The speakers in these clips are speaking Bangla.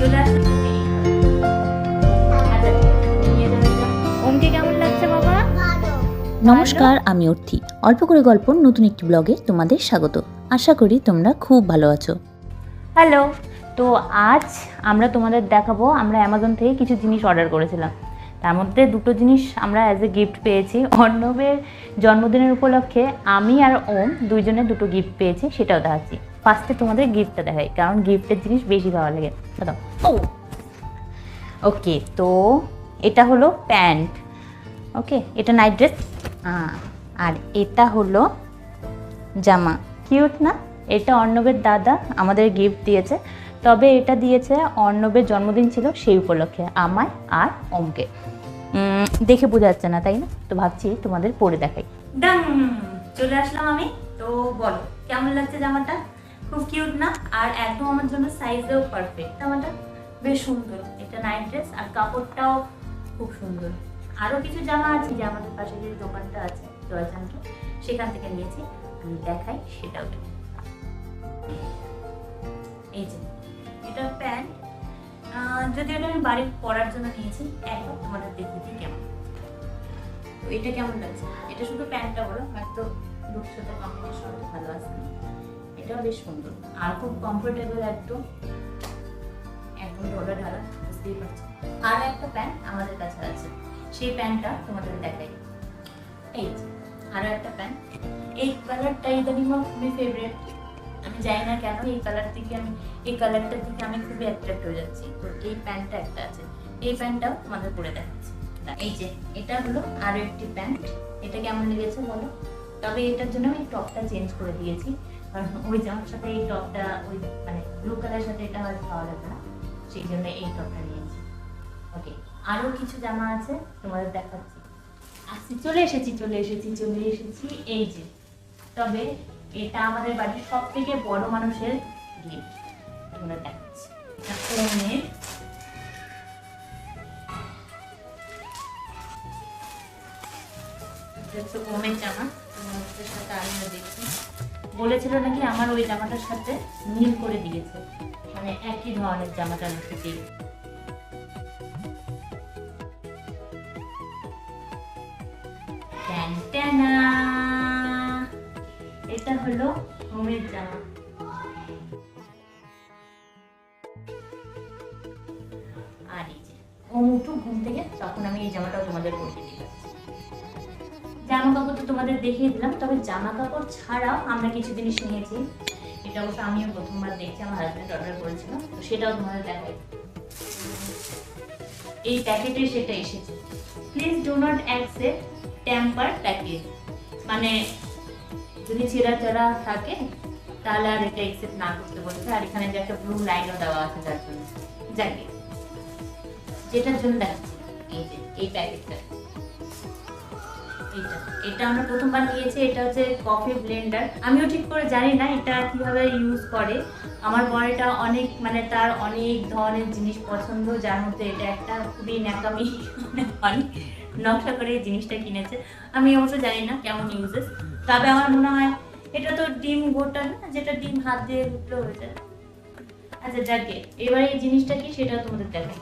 চলে আচ্ছা নিয়ে যাবে এটা। ওমকে কেমন লাগছে বাবা? নমস্কার আমি অর্থি। অল্প করে গল্প নতুন একটি ব্লগে তোমাদের স্বাগত। আশা করি তোমরা খুব ভালো আছো। হ্যালো তো আজ আমরা তোমাদের দেখাবো আমরা অ্যামাজন থেকে কিছু জিনিস অর্ডার করেছিলাম। তার মধ্যে দুটো জিনিস আমরা অ্যাজ এ গিফট পেয়েছি। অর্ণবের জন্মদিনের উপলক্ষে আমি আর ওম দুইজনে দুটো গিফট পেয়েছি সেটাও দেখাচ্ছি। ফার্স্টে তোমাদের গিফটটা দেখাই কারণ গিফটের জিনিস বেশি ভালো লাগে। ওকে তো এটা হলো প্যান্ট। ওকে এটা নাইট ড্রেস আর এটা হলো জামা। কিউট না? এটা অর্ণবের দাদা আমাদের গিফট দিয়েছে। তবে এটা দিয়েছে অর্ণবের জন্মদিন ছিল সেই উপলক্ষে আমায় আর উম, দেখে বোঝা যাচ্ছে না তাই না? তো ভাবছি তোমাদের পরে দেখাই। চলে আসলাম আমি। তো বলো কেমন লাগছে জামাটা? খুব কিউট না? আর একদম আমার জন্য সাইজেও পারফেক্ট জামাটা বেশ সুন্দর। এটা নাইট ড্রেস আর কাপড়টাও খুব সুন্দর। আরও কিছু জামা আছে যে আমাদের পাশে যে দোকানটা আছে জয়চন্দ্র সেখান থেকে নিয়েছি। আমি দেখাই, সেটাও এই যে, এটা প্যান্ট। যদি এটা আমি বাড়ি পরার জন্য নিয়েছি একবার তোমাদের দেখিয়ে কেমন। তো এটা কেমন লাগছে? এটা শুধু প্যান্টটা বলো, হয়তো লুকস সাথে কম্বিনেশন ভালো আসে এটাও বেশ সুন্দর। আর খুব কমফোর্টেবল একদম। ঢোলা ঢালা বুঝতেই পারছ। একটা প্যান্ট আমাদের কাছে আছে। সেই প্যান্টটা তোমাদের দেখাই। এই যে, আরও একটা প্যান্ট। এই কালারটা ইদানিং খুবই ফেভারিট আমি জানি না কেন এই কালার থেকে আমি এই কালারটার দিকে আমি খুবই অ্যাট্রাক্ট হয়ে যাচ্ছি। তো এই প্যান্টটা একটা আছে। এই প্যান্টটাও তোমাদের পরে দেখাচ্ছি। এই যে এটা হলো আরও একটি প্যান্ট। এটা কেমন লেগেছে বলো? তবে এটার জন্য আমি টপটা চেঞ্জ করে দিয়েছি। কারণ ওই জামার সাথে এই টপটা, ওই মানে ব্লু কালারের সাথে এটা হয়তো ভালো লাগবে না। সেই জন্য এই টপটা নিয়েছি। ওকে আরও কিছু জামা আছে, তোমাদের দেখাচ্ছি। আসছি চলে এসেছি চলে এসেছি চলে এসেছি। এই যে, তবে এটা আমাদের বাড়ির সব থেকে বড় মানুষের গিফট তোমরা দেখাচ্ছি। জামা। তোমাদের সাথে আমিও দেখছি। বলেছিল নাকি আমার ওই জামাটার সাথে মিল করে দিয়েছে। মানে একই ধরনের জামাটা নাকি এটা হলো হোমের জামা। আর এই যে ঘুম থেকে তখন আমি এই জামাটাও তোমাদের পরিয়ে জামা কাপড় তো তোমাদের দেখিয়ে দিলাম, তবে জামা কাপড় ছাড়াও আমরা কিছু জিনিস নিয়েছি। এটা অবশ্য আমিও প্রথমবার দেখছি, আমার হাজব্যান্ড অর্ডার করেছিল, তো সেটাও তোমাদের দেখাই। এই প্যাকেটে সেটা এসেছে। Please do not accept tamper package মানে যদি ছেঁড়া চেরা থাকে, তাহলে আর এটা অ্যাকসেপ্ট না করতে বলছে আর এখানে যে একটা ব্লু লাইনও দেওয়া আছে যার জন্য। যাকে, যেটার জন্য দেখাচ্ছি। এই যে, এই প্যাকেটটা। এটা আমরা প্রথমবার নিয়েছি, এটা হচ্ছে কফি ব্লেন্ডার আমিও ঠিক করে জানি না এটা ইউজ করে। আমার অনেক মানে তার অনেক ধরনের জিনিস পছন্দ, যার মধ্যে এটা একটা খুবই ন্যাকামি মানে নকশা করে জিনিসটা কিনেছে। আমি অবশ্য জানি না কেমন ইউজেস তবে আমার মনে হয় এটা তো ডিম গোটা না, যেটা ডিম হাত দিয়ে উঠল হয়ে যায়। আচ্ছা যাকে এবার এই জিনিসটা কি সেটা তোমাদের দেখাই।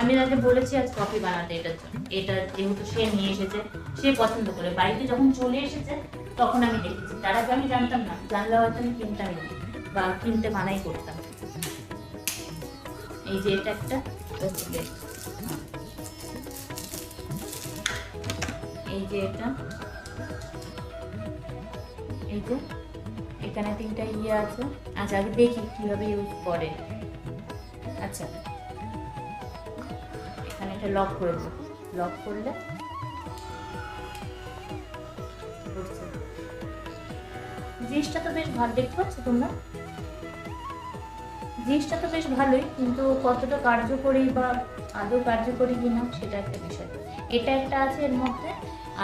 আমি তাকে বলেছি আজ কফি বানাতে এটার জন্য। এটা যেহেতু সে নিয়ে এসেছে, সে পছন্দ করে। বাড়িতে যখন চলে এসেছে, তখন আমি দেখেছি। তার আগে আমি জানতাম না। জানলে হয়তো আমি কিনতামই না বা কিনতে মানাই করতাম। এই যে এটা একটা। এই যে এটা। এই যে এখানে তিনটা ইয়ে আছে। আচ্ছা আগে দেখি কীভাবে ইউজ করে। আচ্ছা। এটা লক করে দেবো লক করলে জিনিসটা তো বেশ ভালো, দেখতে পাচ্ছ তোমরা? জিনিসটা তো বেশ ভালোই, কিন্তু কতটা কার্যকরী বা আদৌ কার্যকরী কিনা সেটা একটা বিষয়। এটা একটা আছে এর মধ্যে,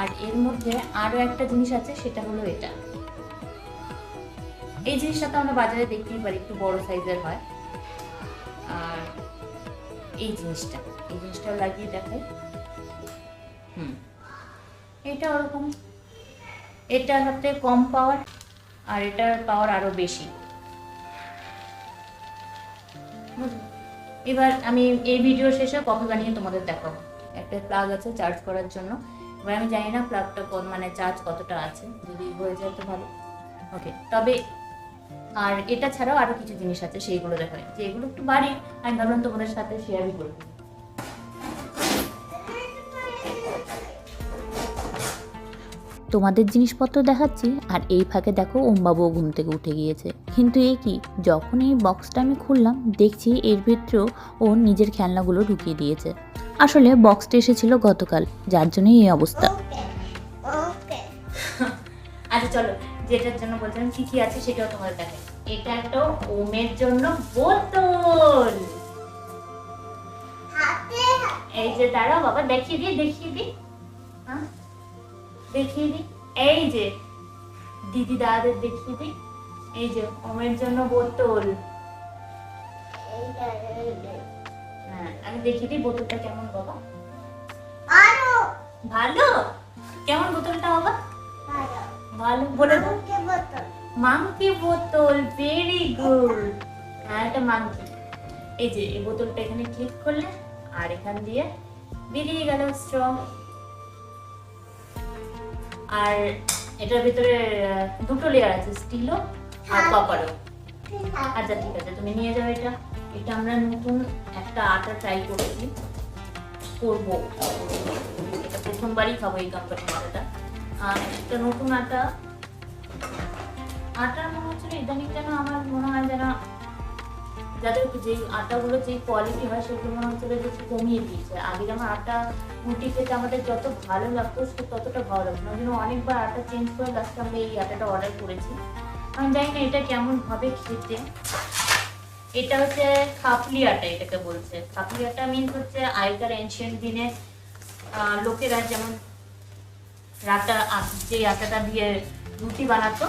আর এর মধ্যে আরও একটা জিনিস আছে, সেটা হলো এটা। এই জিনিসটা তো আমরা বাজারে দেখতেই পারি, একটু বড় সাইজের হয়। এই জিনিসটা এই জিনিসটাও লাগিয়ে দেখাই। হুম। এটা ওরকম। এটা হচ্ছে কম পাওয়ার আর এটার পাওয়ার আরও বেশি। এবার আমি এই ভিডিও শেষে কফি বানিয়ে তোমাদের দেখাবো। একটা প্লাগ আছে চার্জ করার জন্য। এবার আমি জানি না প্লাগটা মানে চার্জ কতটা আছে। যদি হয়ে যায় তো ভালো। ওকে তবে আর এটা ছাড়াও আরও কিছু জিনিস আছে সেইগুলো দেখাবে যে এগুলো একটু বাড়ি আমি ভাবলাম তোমাদের সাথে শেয়ারই করব তোমাদের জিনিসপত্র দেখাচ্ছি আর এই ফাঁকে দেখো ওমবাবুও ঘুম থেকে উঠে গিয়েছে। কিন্তু এ কি যখন এই বক্সটা আমি খুললাম দেখছি এর ভিতরেও ও নিজের খেলনাগুলো ঢুকিয়ে দিয়েছে। আসলে বক্সটা এসেছিল গতকাল যার জন্যই এই অবস্থা। আচ্ছা চলো যেটার জন্য বলছিলাম কি কি আছে সেটাও তোমাদের দেখাই। এটা একটা ওমের জন্য বোতল। এই যে দাঁড়াও বাবা দেখিয়ে দিই দেখিয়ে দিই। হ্যাঁ? দেখিয়ে দিই। এই যে দিদি দাদাদের দেখিয়ে দিই। এই যে ওমের জন্য বোতল। হ্যাঁ আমি দেখিয়ে দিই বোতলটা কেমন বাবা। ভালো? কেমন বোতলটা বাবা? ভালো বলে দাও। মাংকি বোতল। ভেরি গুড হ্যাঁ এটা মাংকি এই যে এই বোতলটা এখানে ক্লিক করলে আর এখান দিয়ে বেরিয়ে গেল স্ট্রং আর এটার ভিতরে দুটো লেয়ার আছে স্টিলও আর কপারও আচ্ছা ঠিক আছে তুমি নিয়ে যাও এটা। এটা আমরা নতুন একটা আটা ট্রাই করেছি। করব। এটা প্রথমবারই খাব এই কোম্পানির আটাটা। একটা নতুন আটা। আটার মনে হচ্ছিল ইদানিং যেন আমার মনে হয় যেন যাদের যে আটাগুলো যে কোয়ালিটি হয় সেগুলো মনে হচ্ছিল যে কমিয়ে দিয়েছে। আগে যেমন আটা রুটি খেতে আমাদের যত ভালো লাগতো ততটা ভালো লাগতো না। জন্য অনেকবার আটা চেঞ্জ করে লাস্টে আমরা এই আটাটা অর্ডার করেছি। আমি জানি না এটা কেমন হবে খেতে। এটা হচ্ছে খাপলি আটা এটাকে বলছে। খাপলি আটা মিনস হচ্ছে আগেকার এনশিয়েন্ট দিনে লোকেরা যেমন আ- যে আটাটা দিয়ে রুটি বানাতো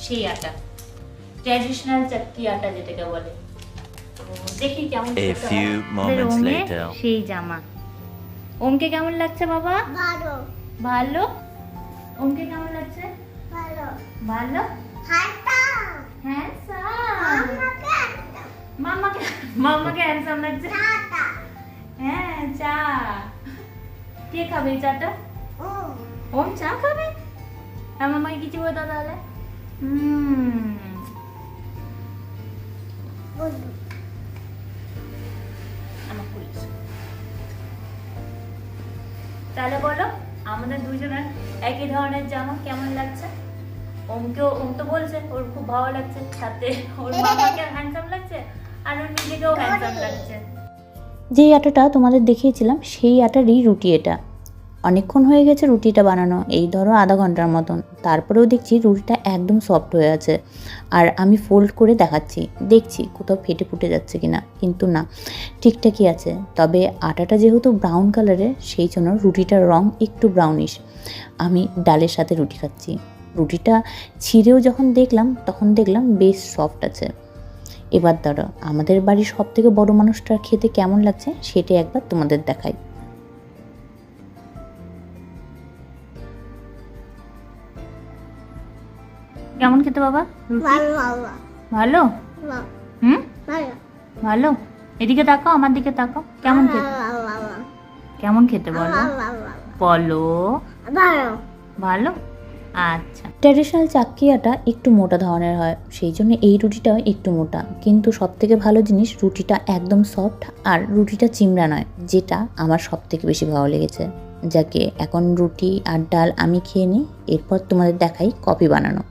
সেই আটা। ট্র্যাডিশনাল চাক্কি আটা যেটাকে বলে। দেখি কেমন. সেই জামা। ওমকে কেমন লাগছে বাবা? ভালো। ওমকে কেমন লাগছে? ভালো। হ্যান্ডসাম মামাকে মামাকে হ্যান্ডসাম লাগছে? হ্যাঁ চা। কে খাবে এই চাটা? ওম চা খাবে? আর মামাকে কিছু বলতো তাহলে? হুম। তাহলে বলো আমাদের দুজনের একই ধরনের জামা কেমন লাগছে? ওমকেও ওম তো বলছে ওর খুব ভালো লাগছে সাথে ওর মামাকে হ্যান্ডসাম লাগছে আর ওর নিজেকেও হ্যান্ডসাম লাগছে। যেই আটাটা তোমাদের দেখিয়েছিলাম সেই আটারই রুটি এটা। অনেকক্ষণ হয়ে গেছে রুটিটা বানানো, এই ধরো আধা ঘণ্টার মতন। তারপরেও দেখছি রুটিটা একদম সফট হয়ে আছে। আর আমি ফোল্ড করে দেখাচ্ছি, দেখছি কোথাও ফেটে ফুটে যাচ্ছে কিনা, কিন্তু না, ঠিকঠাকই আছে। তবে আটাটা যেহেতু ব্রাউন কালারের সেই জন্য রুটিটার রং একটু ব্রাউনিশ আমি ডালের সাথে রুটি খাচ্ছি। রুটিটা ছিঁড়েও যখন দেখলাম, তখন দেখলাম বেশ সফট আছে। এবার ধরো, আমাদের বাড়ির সব থেকে বড় মানুষটা খেতে কেমন লাগছে সেটা একবার তোমাদের দেখাই। কেমন খেতে বাবা? ভালো হুম? ভালো। এদিকে তাকাও আমার দিকে তাকাও। কেমন খেতে? কেমন খেতে বলো? বলো। ভালো। আচ্ছা। ট্র্যাডিশনাল চাক্কি আটা একটু মোটা ধরনের হয় সেই জন্য এই রুটিটাও একটু মোটা। কিন্তু সব থেকে ভালো জিনিস রুটিটা একদম সফট আর রুটিটা চিমড়া নয় যেটা আমার সব থেকে বেশি ভালো লেগেছে। যাকে এখন রুটি আর ডাল আমি খেয়ে নিই এরপর তোমাদের দেখাই কফি বানানো।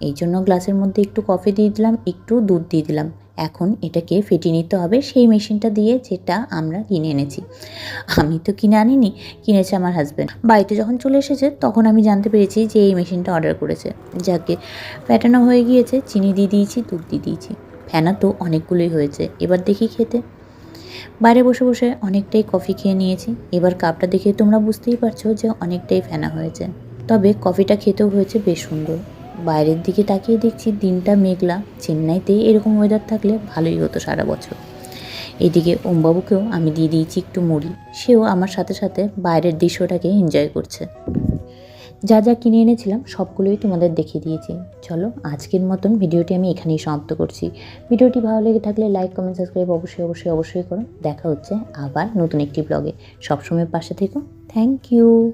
এই জন্য গ্লাসের মধ্যে একটু কফি দিয়ে দিলাম, একটু দুধ দিয়ে দিলাম। এখন এটাকে ফেটিয়ে নিতে হবে, সেই মেশিনটা দিয়ে যেটা আমরা কিনে এনেছি। আমি তো কিনে আনিনি, কিনেছে আমার হাজব্যান্ড বাড়িতে যখন চলে এসেছে, তখন আমি জানতে পেরেছি যে এই মেশিনটা অর্ডার করেছে। যাকে প্যাটানো হয়ে গিয়েছে, চিনি দিয়ে দিয়েছি, দুধ দিয়ে দিয়েছি। ফেনা তো অনেকগুলোই হয়েছে, এবার দেখি খেতে। বাইরে বসে বসে অনেকটাই কফি খেয়ে নিয়েছি। এবার কাপটা দেখে তোমরা বুঝতেই পারছ যে অনেকটাই ফেনা হয়েছে। তবে কফিটা খেতেও হয়েছে বেশ সুন্দর। বাইরের দিকে তাকিয়ে দেখছি দিনটা মেঘলা। চেন্নাইতে এরকম ওয়েদার থাকলে ভালোই হতো সারা বছর। এদিকে ওমবাবুকেও আমি দিয়ে দিয়েছি একটু মুড়ি। সেও আমার সাথে সাথে বাইরের দৃশ্যটাকে এনজয় করছে। যা যা কিনে এনেছিলাম সবগুলোই তোমাদের দেখিয়ে দিয়েছি। চলো, আজকের মতন ভিডিওটি আমি এখানেই সমাপ্ত করছি। ভিডিওটি ভালো লেগে থাকলে লাইক কমেন্ট সাবস্ক্রাইব অবশ্যই অবশ্যই অবশ্যই করো। দেখা হচ্ছে আবার নতুন একটি ব্লগে সবসময় পাশে থেকো। Thank you